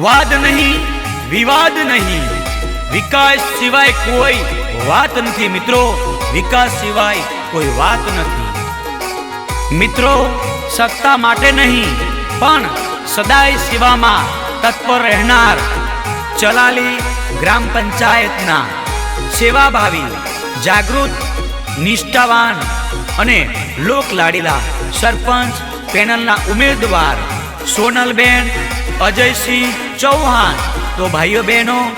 વાદ નહીં, વિવાદ નહીં. વિકાસ સિવાય કોઈ વાત નથી મિત્રો. વિકાસ સિવાય કોઈ વાત નથી. મિત્રો, સત્તા માટે નહીં, પણ સદાય સેવામાં તત્પર રહેનાર ચલાલી ગ્રામ પંચાયતના સેવાભાવી, જાગૃત, નિષ્ઠાવાન અને લોકલાડીલા સરપંચ, પેનલના ઉમેદવાર સોનલબેન, અજયસિંહ ચૌહાણ. તો ભાઈઓ બહેનો,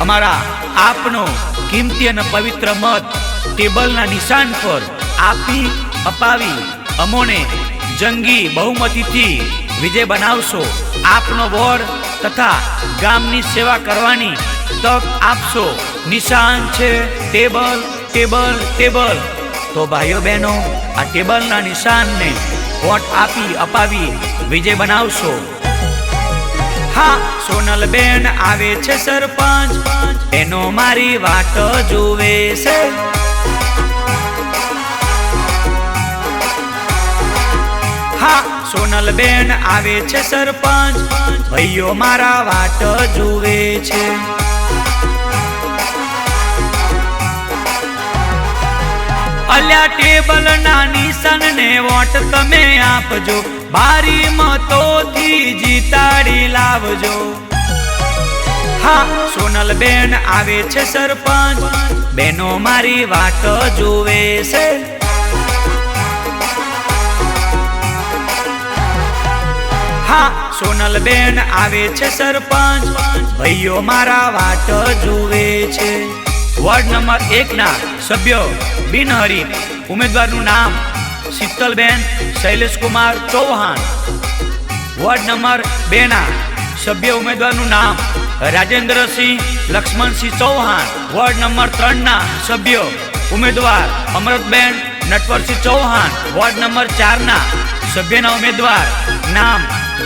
અમારા આપનો કિંમતી અને પવિત્ર મત ટેબલના નિશાન પર આપી, અપાવી, અમોને જંગી બહુમતીથી વિજય બનાવશો. આપનો વોર્ડ તથા ગામની સેવા કરવાની તક આપશો. નિશાન છે ટેબલ ટેબલ ટેબલ. તો ભાઈઓ બહેનો, આ ટેબલના નિશાનને વોટ આપી, અપાવી, વિજય બનાવશો. હા સોનલ બેન આવે છે સરપંચ. એનો મારી વાટ જોવે છે. હા સોનલ બેન આવે છે સરપંચ. ભાઈઓ મારા વાટ જુએ છે. અલ્યા ટેબલ ના નિશાન ને વોટ તમે આપજો. ભારી મતોથી જીતાડી લાવજો. હા સોનલ બેન આવે છે સરપંચ. બેનો મારી વાટ જોવે છે. હા સોનલ બેન આવે છે સરપંચ. ભાઈઓ મારા વાટ જુએ છે. વોર્ડ નંબર એક ના સભ્યો બિનહરી ઉમેદવારનું નામ શીતલબેન, શૈલેષકુમાર ચૌહાણ. વોર્ડ નંબર બેના સભ્ય ઉમેદવારનું નામ રાજેન્દ્રસિંહ લક્ષ્મણસિંહ ચૌહાણ. વોર્ડ નંબર ત્રણના સભ્ય ઉમેદવાર અમૃતબેન નટવરસિંહ ચૌહાણ. વોર્ડ નંબર ચારના સભ્યના ઉમેદવાર નામ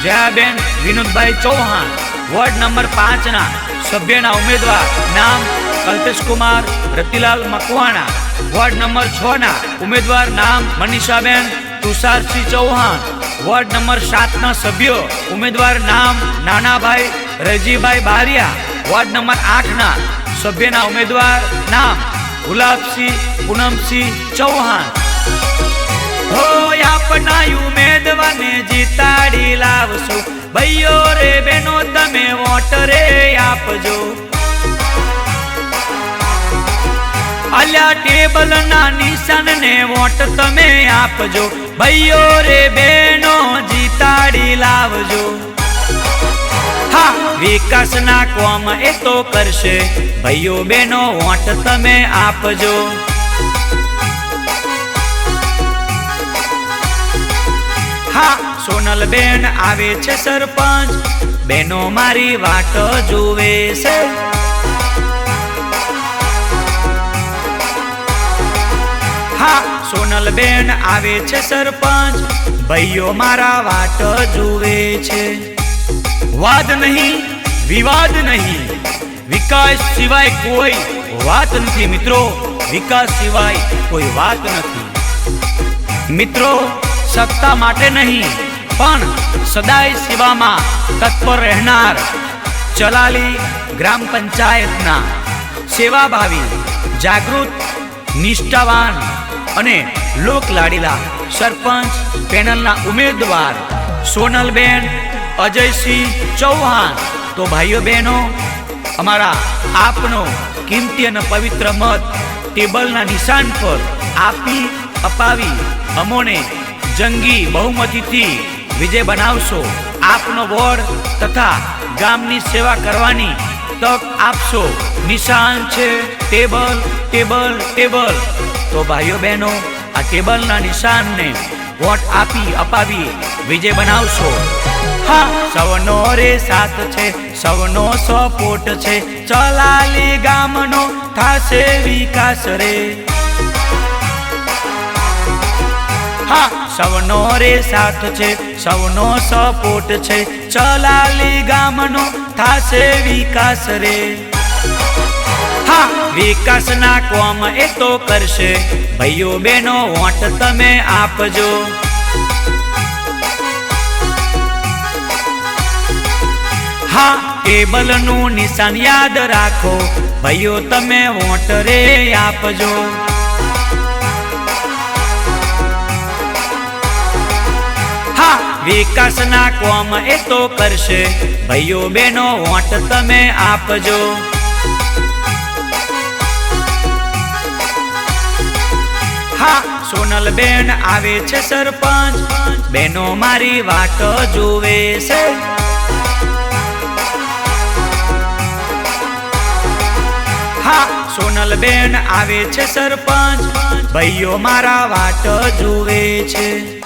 જયાબેન વિનોદભાઈ ચૌહાણ. વોર્ડ નંબર પાંચના સભ્યના ઉમેદવાર નામ કલ્પેશ કુમાર રતિલાલ મકવાણા. વોર્ડ નંબર છ ના ઉમેદવાર નામ મનીષાબેન તુષારસિંહ ચૌહાણ. વોર્ડ નંબર સાત ના સભ્યો ઉમેદવાર નામ નાનાભાઈ રજીભાઈ બારિયા. વોર્ડ નંબર આઠ ના સભ્યના ઉમેદવાર નામ ગુલાબસિંહ પૂનમસિંહ ચૌહાણ. હો આપના ઉમેદવારને જીતાડી લાવશો. ભાઈઓ રે બેનો, તમે વોટ રે આપજો. અલ્યા ટેબલ ના નિશાન ને વોટ તમે આપજો. ભાઈઓ રે બેનો જીતાડી લાવજો. હા વિકાસ ના કોમ એ તો કરશે. ભાઈઓ બેનો વોટ તમે આપજો. હા, સોનલ બેન આવે છે સરપંચ. બેનો મારી વાટ જુએ છે. હા સોનલ બેન આવે છે સરપંચ. ભાઈઓ મારા વાટ જુએ છે. વાદ નહીં, વિવાદ નહીં. વિકાસ સિવાય કોઈ વાત નથી મિત્રો. વિકાસ સિવાય કોઈ વાત નથી. મિત્રો, સત્તા માટે નહીં, પણ સદાય સેવામાં તત્પર રહેનાર ચલાલી ગ્રામ પંચાયતના સેવાભાવી, જાગૃત, નિષ્ઠાવાન અને લોક લાડીલા સરપંચ પેનલના ઉમેદવાર સોનલબેન અજયસિંહ ચૌહાણ. તો ભાઈઓ બહેનો, અમારા આપનો કિંમતી અને પવિત્ર મત ટેબલના નિશાન પર આપી, અપાવી, અમોને જંગી બહુમતીથી વિજય બનાવશો. આપનો વોર્ડ તથા ગામની સેવા કરવાની તક આપશો. નિશાન છે ટેબલ ટેબલ ટેબલ. તો ભાઈઓ બહેનો, આ ટેબલના નિશાનને વોટ આપી, અપાવી, વિજય બનાવશો. હા સૌનો રે સાથ છે સૌનો સપોર્ટ છે. ચલાલી ગામનો, થાશે વિકાસ રે. હા સૌનો રે સાથ છે, સૌનો સપોર્ટ છે, ચલાલી ગામનો થાશે વિકાસ રે. હા, વિકાસના કોમ એ તો કરશે ભાઈઓ બેનો વોટ તમે આપજો. હા ટેબલનું નિશાન યાદ રાખો ભાઈઓ તમે વોટ રે આપજો. વિકાસના કોમ એ તો કરશે. ભાઈઓ બેનો વોટ તમે આપજો. હા, સોનલ બેન આવે છે સરપંચ. બેનો મારી વાટ જોવે છે. હા, સોનલ બેન આવે છે સરપંચ. ભાઈઓ મારા વાટ જુએ છે.